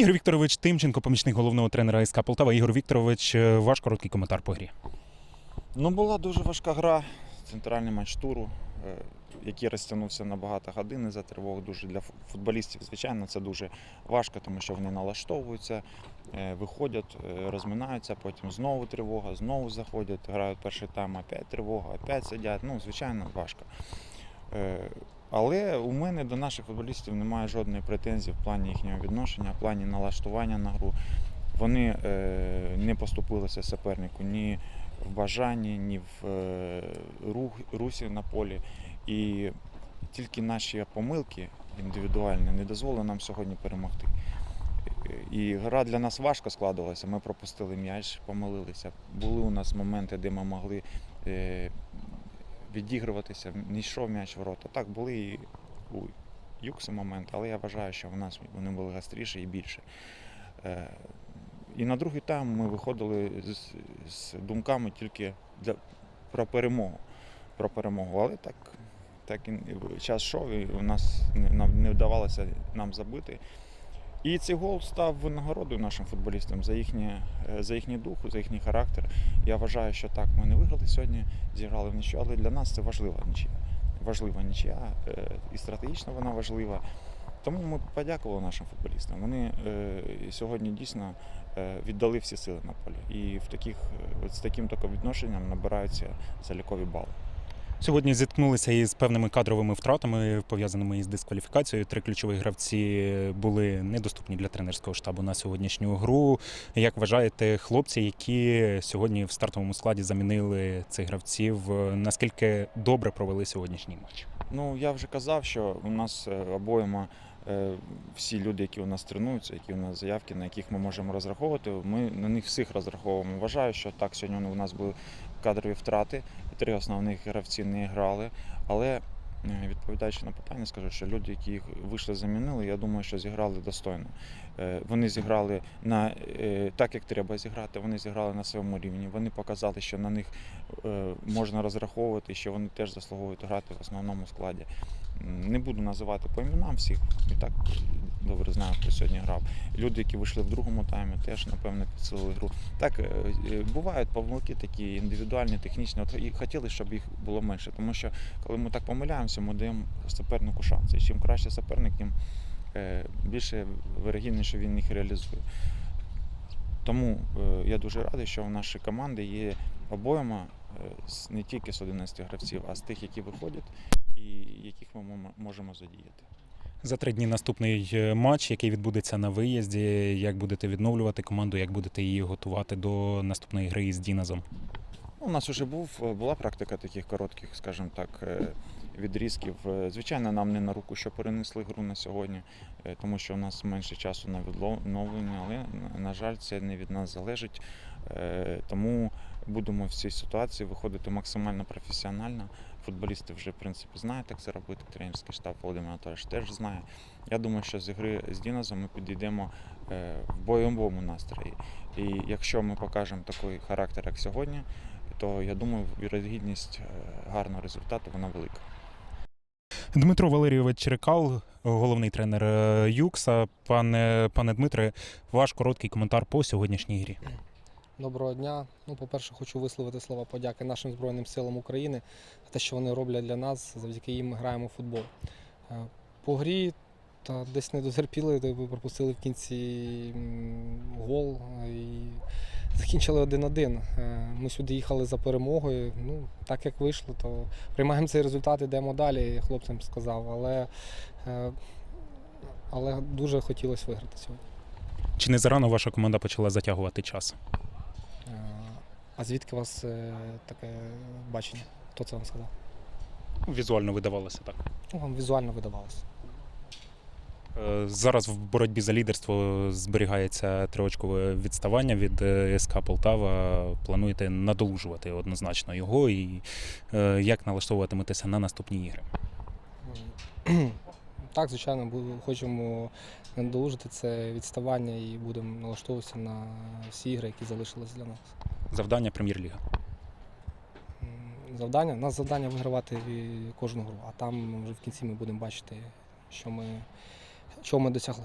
Ігор Вікторович Тимченко, помічник головного тренера СК Полтава. Ігор Вікторович, е, ваш короткий коментар по грі. Ну, була дуже важка гра, центральний матч туру, е, який розтягнувся на багато годин за тривог. Дуже для футболістів, звичайно, це дуже важко, тому що вони налаштовуються, е, виходять, розминаються, потім знову тривога, знову заходять, грають перший тайм, опять тривога, опять сидять. Ну, звичайно, важко. Е, Але у мене до наших футболістів немає жодної претензії в плані їхнього відношення, в плані налаштування на гру. Вони е, не поступилися супернику ні в бажанні, ні в е, рух, русі на полі. І тільки наші помилки індивідуальні не дозволили нам сьогодні перемогти. І гра для нас важко складувалася. Ми пропустили м'яч, помилилися. Були у нас моменти, де ми могли е, відігруватися, не йшов м'яч в ворота. Так, були і у Юксу моменти, але я вважаю, що в нас вони були гостріші і більше. Е, і на другий тайм ми виходили з, з думками тільки для, про перемогу. Про перемогу. Але так, так і час йшов, і у нас не, нам не вдавалося нам забити. І цей гол став винагородою нашим футболістам за, їхнє, е, за їхній дух, за їхній характер. Я вважаю, що так, ми не виграли сьогодні, зіграли в нічию, але для нас це важлива нічия. Важлива нічия, е, і стратегічно вона важлива. Тому ми подякували нашим футболістам. Вони е, сьогодні дійсно е, віддали всі сили на полі. І в таких, е, от з таким таки відношенням набираються залікові бали. Сьогодні зіткнулися із певними кадровими втратами, пов'язаними із дискваліфікацією. Три ключові гравці були недоступні для тренерського штабу на сьогоднішню гру. Як вважаєте, хлопці, які сьогодні в стартовому складі замінили цих гравців, наскільки добре провели сьогоднішній матч? Ну, я вже казав, що у нас е, обоїма е, всі люди, які у нас тренуються, які у нас заявки, на яких ми можемо розраховувати, ми на них всіх розраховуємо. Вважаю, що так, сьогодні у нас були кадрові втрати, три основних гравці не грали. Але е, відповідаючи на питання, скажу, що люди, які їх вийшли, замінили, я думаю, що зіграли достойно. Е, Вони зіграли на е, так, як треба зіграти. Вони зіграли на своєму рівні. Вони показали, що на них е, можна розраховувати, що вони теж заслуговують грати в основному складі. Не буду називати по іменам всіх, і так добре знаю, хто сьогодні грав. Люди, які вийшли в другому таймі, теж напевно підсилили гру. Так е, е, бувають помилки такі індивідуальні, технічні. От і хотіли, щоб їх було менше. Тому що коли ми так помиляємося, ми даємо супернику шанси. І чим краще суперник, тим е, більше вирогідніше, він їх реалізує. Тому я дуже радий, що в нашій команді є обоєма е, не тільки з 11 гравців, а з тих, які виходять і яких ми можемо задіяти. За три дні наступний е, матч, який відбудеться на виїзді. Як будете відновлювати команду, як будете її готувати до наступної гри із Діназом? У нас вже був, була практика таких коротких, скажімо так, е, відрізків. Е, Звичайно, нам не на руку, що перенесли гру на сьогодні, е, тому що у нас менше часу на відновлення, але, на- жаль, це не від нас залежить. Е, Тому будемо в цій ситуації виходити максимально професіонально. Футболісти вже, в принципі, знають, як це робити. Тренерський штаб Володимир Анатолійович теж знає. Я думаю, що з гри з Дінозом ми підійдемо е, в бойовому настрої. І якщо ми покажемо такий характер, як сьогодні, то я думаю, вірогідність е, гарного результату вона велика. Дмитро Валерійович Черекал, головний тренер е, Юкса. Пане, пане Дмитре, ваш короткий коментар по сьогоднішній грі. Доброго дня. Ну, по-перше, хочу висловити слова подяки нашим Збройним силам України за те, що вони роблять для нас. Завдяки їм ми граємо в футбол. Е, По грі та десь не дотерпіли, пропустили в кінці гол е, і закінчили 1-1. Е, Ми сюди їхали за перемогою. Ну, так як вийшло, то приймаємо цей результат, йдемо далі, хлопцям сказав. Але, але дуже хотілося виграти сьогодні. Чи не зарано ваша команда почала затягувати час? А звідки у вас е, таке бачення? Хто це вам сказав? Візуально видавалося так. Ну, вам візуально видавалося. Е, Зараз в боротьбі за лідерство зберігається триочкове відставання від е, СК Полтава. Плануєте надолужувати однозначно його і як налаштовуватиметеся на наступні ігри? Так, звичайно, хочемо надолужити це відставання і будемо налаштовуватися на всі ігри, які залишились для нас. Завдання прем'єр-ліга. Завдання? У нас завдання вигравати кожну гру, а там вже в кінці ми будемо бачити, що ми, чого ми досягли.